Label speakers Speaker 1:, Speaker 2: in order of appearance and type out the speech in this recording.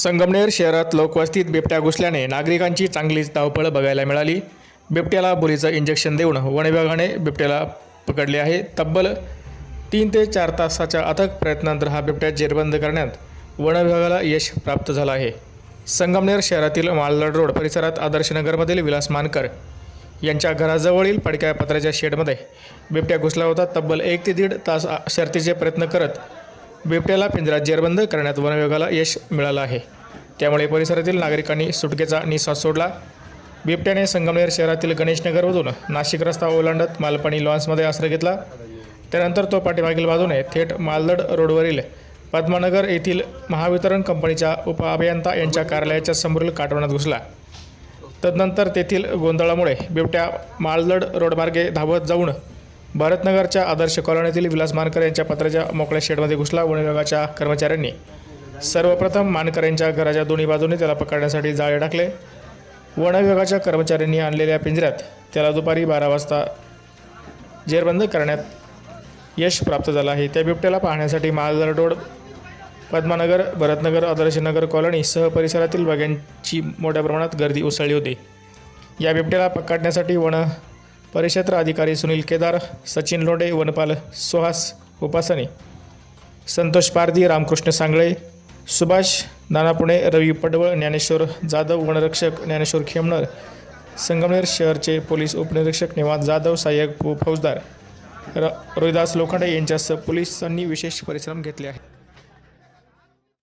Speaker 1: संगमनेर शहरात लोकवस्तीत बिबट्या घुसल्याने नागरिकांची चांगलीच धावपळ बघायला मिळाली. बिबट्याला बुलीचं इंजेक्शन देऊन वन विभागाने बिबट्याला पकडले आहे. तब्बल तीन ते चार तासाच्या अथक प्रयत्नानंतर हा बिबट्या जेरबंद करण्यात वन विभागाला यश प्राप्त झालं आहे. संगमनेर शहरातील मालदड रोड परिसरात आदर्शनगरमधील विलास मानकर यांच्या घराजवळील पडक्या पत्र्याच्या शेडमध्ये बिबट्या घुसला होता. तब्बल एक ते दीड तास शर्तीचे प्रयत्न करत बिबट्याला पिंजरात जेरबंद करण्यात वनविभागाला यश मिळालं आहे. त्यामुळे परिसरातील नागरिकांनी सुटकेचा निश्वास सोडला. बिबट्याने संगमनेर शहरातील गणेशनगरमधून नाशिक रस्ता ओलांडत मालपाणी लॉन्समध्ये आश्रय घेतला. त्यानंतर तो पाठीमागील बाजूने थेट मालदड रोडवरील पद्मानगर येथील महावितरण कंपनीच्या उपअभियंता यांच्या कार्यालयाच्या समोरील काटवण्यात घुसला. तदनंतर तेथील गोंधळामुळे बिबट्या मालदड रोडमार्गे धावत जाऊन भरतनगरच्या आदर्श कॉलनीतील विलास मानकर यांच्या पत्राच्या मोकळ्या शेडमध्ये घुसला वन विभागाच्या कर्मचाऱ्यांनी. सर्वप्रथम मानकर यांच्या घराच्या दोन्ही बाजूने त्याला पकडण्यासाठी जाळे टाकले. वन विभागाच्या कर्मचाऱ्यांनी आणलेल्या पिंजऱ्यात त्याला दुपारी बारा वाजता जेरबंद करण्यात यश प्राप्त झालं आहे. त्या बिबट्याला पाहण्यासाठी मालदड रोड पद्मानगर भरतनगर आदर्शनगर कॉलनी सह परिसरातील बाग्यांची मोठ्या प्रमाणात गर्दी उसळली होती. या बिबट्याला पकडण्यासाठी वन परिक्षेत्र अधिकारी सुनील केदार सचिन लोंडे वनपाल सुहास उपासने संतोष पारधी रामकृष्ण सांगळे सुभाष नानापुणे रवी पडवळ ज्ञानेश्वर जाधव वनरक्षक ज्ञानेश्वर खेमणर संगमनेर शहरचे पोलीस उपनिरीक्षक निवास जाधव सहाय्यक फौजदार र रोहिदास लोखंडे यांच्यासह पोलिसांनी विशेष परिश्रम घेतले आहेत.